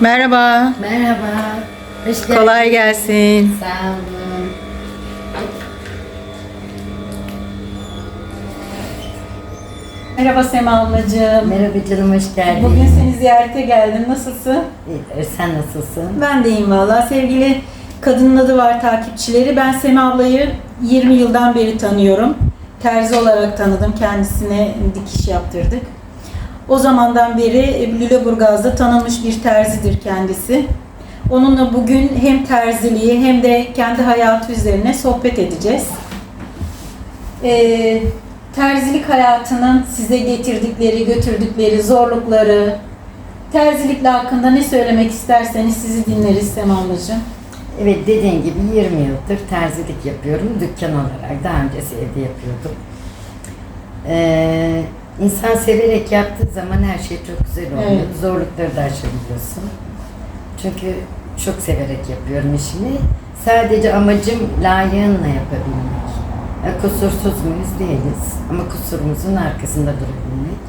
Merhaba. Merhaba. Hoş geldin. Kolay gelsin. Sağ olun. Merhaba Sema ablacığım. Merhaba canım hoş geldin. Bugün seni ziyarete geldim. Nasılsın? İyidir, Sen nasılsın? Ben de iyiyim valla. Sevgili Kadının Adı Var takipçileri. Ben Sema ablayı 20 yıldan beri tanıyorum. Terzi olarak tanıdım. Kendisine dikiş yaptırdık. O zamandan beri Lüleburgaz'da tanınmış bir terzidir kendisi. Onunla bugün hem terziliği hem de kendi hayatı üzerine sohbet edeceğiz. Ee, terzilik hayatının size getirdikleri, götürdükleri zorlukları, terzilikle hakkında ne söylemek isterseniz sizi dinleriz Sema ablacığım. Evet dediğin gibi 20 yıldır terzilik yapıyorum. Dükkan olarak. Daha öncesi evde yapıyordum. Ee, insan severek yaptığı zaman her şey çok güzel oluyor. Evet. Zorlukları da aşabiliyorsun. Çünkü çok severek yapıyorum işimi. Sadece amacım layığınla yapabilmek. Ya, kusursuz muyuz? Değiliz. Ama kusurumuzun arkasında durabilmek.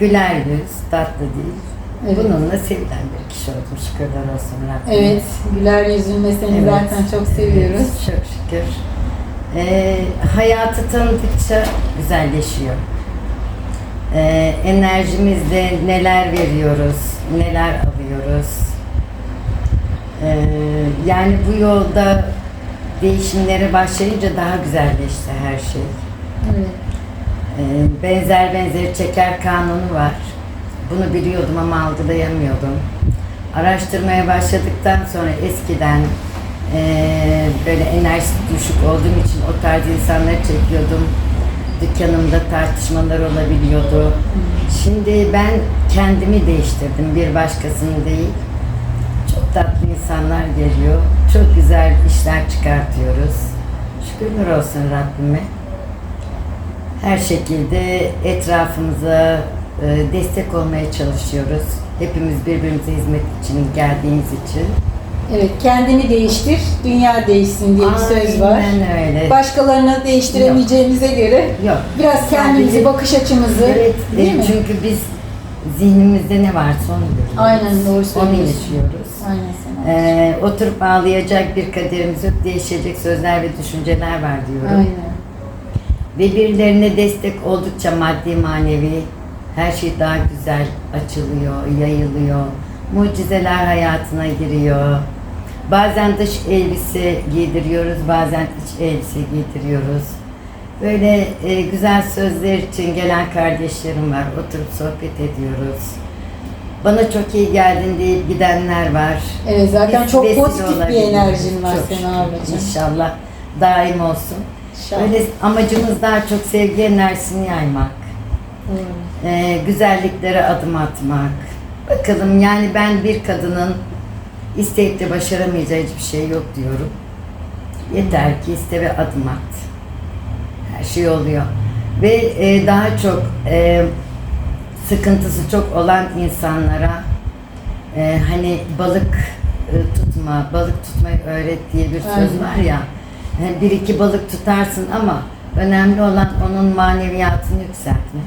Güler yüz, tatlı değil. Evet. Bununla sevilen bir kişi oldum. Şükürler olsun Rabbime. Evet, güler yüzün ve seni Evet. zaten çok seviyoruz. Evet, çok şükür. Ee, hayatı tanıdıkça güzelleşiyor. Ee, enerjimizle neler veriyoruz, neler alıyoruz. Ee, yani bu yolda değişimlere başlayınca daha güzelleşti her şey. Evet. Ee, benzer benzeri çeker kanunu var. Bunu biliyordum ama algılayamıyordum. Araştırmaya başladıktan sonra eskiden eee, böyle enerjisi düşük olduğum için o tarz insanları çekiyordum. Dükkanımda tartışmalar olabiliyordu. Şimdi ben kendimi değiştirdim, bir başkasını değil. Çok tatlı insanlar geliyor. Çok güzel işler çıkartıyoruz. Şükürler olsun Rabbime her şekilde etrafımıza e, destek olmaya çalışıyoruz. Hepimiz birbirimize hizmet için geldiğimiz için. Evet, kendini değiştir, dünya değişsin diye bir söz var. Aynen öyle. Başkalarını değiştiremeyeceğimize göre Yok. biraz kendimizi, Sadece- bakış açımızı Evet, e, değil mi? çünkü biz zihnimizde ne varsa onu görüyoruz. Aynen, doğru Onu söylüyorsun. yaşıyoruz. Aynen Sema. Ee, oturup ağlayacak bir kaderimiz yok, değişecek sözler ve düşünceler var diyorum. Aynen. Ve birilerine destek oldukça maddi manevi her şey daha güzel açılıyor, yayılıyor. Mucizeler hayatına giriyor. Bazen dış elbise giydiriyoruz, bazen iç elbise giydiriyoruz. Böyle e, güzel sözler için gelen kardeşlerim var. Oturup sohbet ediyoruz. Bana çok iyi geldin deyip gidenler var. Evet, zaten Biz çok vesile pozitif bir olabiliriz. enerjin var Çok Sema şükür. ablacığım. İnşallah daim olsun. İnşallah. Öyle amacımız daha çok sevgi enerjisini yaymak. Doğru. Ee, güzelliklere adım atmak. Bakalım yani ben bir kadının isteyip de başaramayacağı hiçbir şey yok diyorum. Yeter ki iste ve adım at. Her şey oluyor. Ve e, daha çok e, sıkıntısı çok olan insanlara e, hani balık e, tutma, balık tutmayı öğret diye bir söz Aynen. var ya. Yani bir iki balık tutarsın ama önemli olan onun maneviyatını yükseltmek.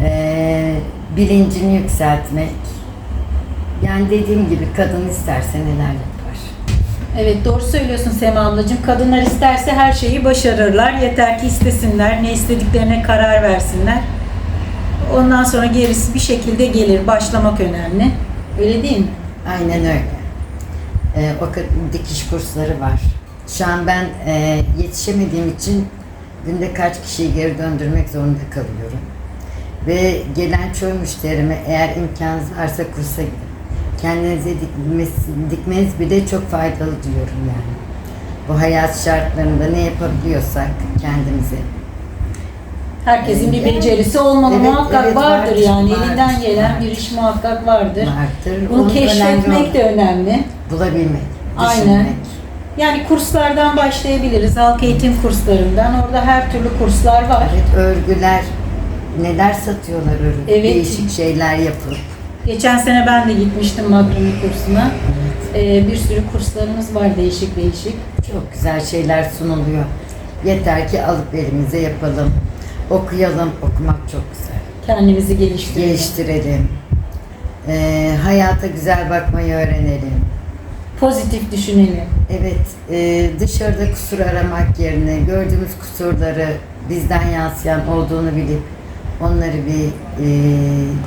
E, bilincini yükseltmek. Yani dediğim gibi kadın isterse neler yapar. Evet doğru söylüyorsun Sema ablacığım. Kadınlar isterse her şeyi başarırlar. Yeter ki istesinler, ne istediklerine karar versinler. Ondan sonra gerisi bir şekilde gelir. Başlamak önemli. Öyle değil mi? Aynen öyle. Ee, o kadın dikiş kursları var. Şu an ben e, yetişemediğim için günde kaç kişiyi geri döndürmek zorunda kalıyorum. Ve gelen çoğu müşterime eğer imkanınız varsa kursa gidin. Kendinize dikmesi, dikmeniz bile çok faydalı diyorum yani. Bu hayat şartlarında ne yapabiliyorsak kendimize. Herkesin bir becerisi olmalı Evet, muhakkak evet, vardır, vardır, yani. vardır, Elinden gelen vardır. bir iş muhakkak vardır. Vardır. Bunu Onun keşfetmek de önemli. Bulabilmek, Aynen. düşünmek. Yani kurslardan başlayabiliriz. Halk eğitim kurslarından. Orada her türlü kurslar var. Evet, örgüler neler satıyorlar örgü. Evet. Değişik şeyler yapıp. Geçen sene ben de gitmiştim makrame kursuna. Ee, bir sürü kurslarımız var değişik değişik. Çok güzel şeyler sunuluyor. Yeter ki alıp elimize yapalım. Okuyalım. Okumak çok güzel. Kendimizi geliştirelim. Geliştirelim. e, hayata güzel bakmayı öğrenelim. Pozitif düşünelim. Evet, e, dışarıda kusur aramak yerine gördüğümüz kusurları bizden yansıyan olduğunu bilip onları bir e,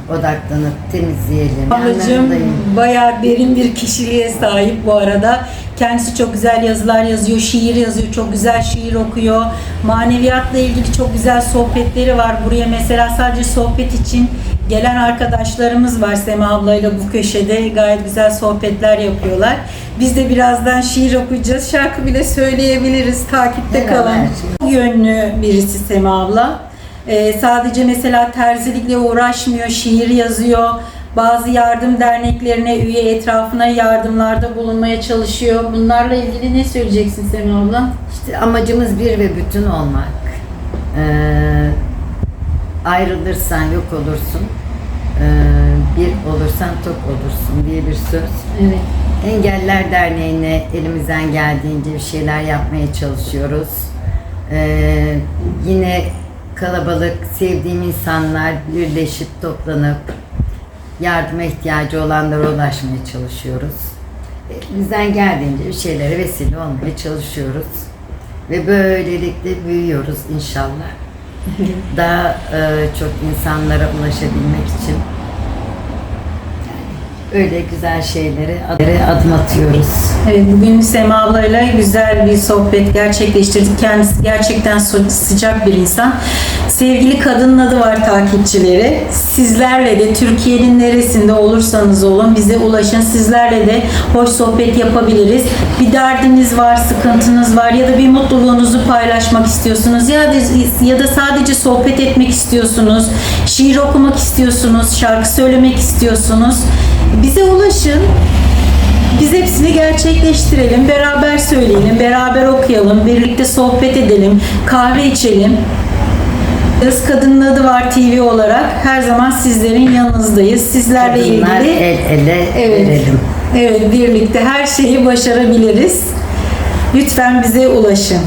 odaklanıp temizleyelim. Ablacığım bayağı derin bir kişiliğe sahip bu arada. Kendisi çok güzel yazılar yazıyor, şiir yazıyor, çok güzel şiir okuyor. Maneviyatla ilgili çok güzel sohbetleri var. Buraya mesela sadece sohbet için gelen arkadaşlarımız var Sema ablayla bu köşede. Gayet güzel sohbetler yapıyorlar. Biz de birazdan şiir okuyacağız. Şarkı bile söyleyebiliriz. Takipte Beraber. kalın. Yönlü birisi Sema abla. Ee, sadece mesela terzilikle uğraşmıyor, şiir yazıyor. Bazı yardım derneklerine üye etrafına yardımlarda bulunmaya çalışıyor. Bunlarla ilgili ne söyleyeceksin Sema abla? İşte amacımız bir ve bütün olmak. Ee, ayrılırsan yok olursun. Ee, bir olursan tok olursun diye bir söz. Evet. Engeller Derneği'ne elimizden geldiğince bir şeyler yapmaya çalışıyoruz. Ee, yine kalabalık, sevdiğim insanlar birleşip toplanıp yardıma ihtiyacı olanlara ulaşmaya çalışıyoruz. Elimizden geldiğince bir şeylere vesile olmaya çalışıyoruz. Ve böylelikle büyüyoruz inşallah. Daha e, çok insanlara ulaşabilmek için öyle güzel şeylere ad- adım atıyoruz. Evet, bugün Sema ablayla güzel bir sohbet gerçekleştirdik. Kendisi gerçekten sı- sıcak bir insan. Sevgili kadının adı var takipçileri. Sizlerle de Türkiye'nin neresinde olursanız olun bize ulaşın. Sizlerle de hoş sohbet yapabiliriz. Bir derdiniz var, sıkıntınız var ya da bir mutluluğunuzu paylaşmak istiyorsunuz ya da, ya da sadece sohbet etmek istiyorsunuz. Şiir okumak istiyorsunuz, şarkı söylemek istiyorsunuz. Bize ulaşın. Biz hepsini gerçekleştirelim, beraber söyleyelim, beraber okuyalım, birlikte sohbet edelim, kahve içelim. Kız Kadının Adı Var TV olarak her zaman sizlerin yanınızdayız. Sizlerle Kadınlar ilgili el ele evet, verelim. evet birlikte her şeyi başarabiliriz. Lütfen bize ulaşın.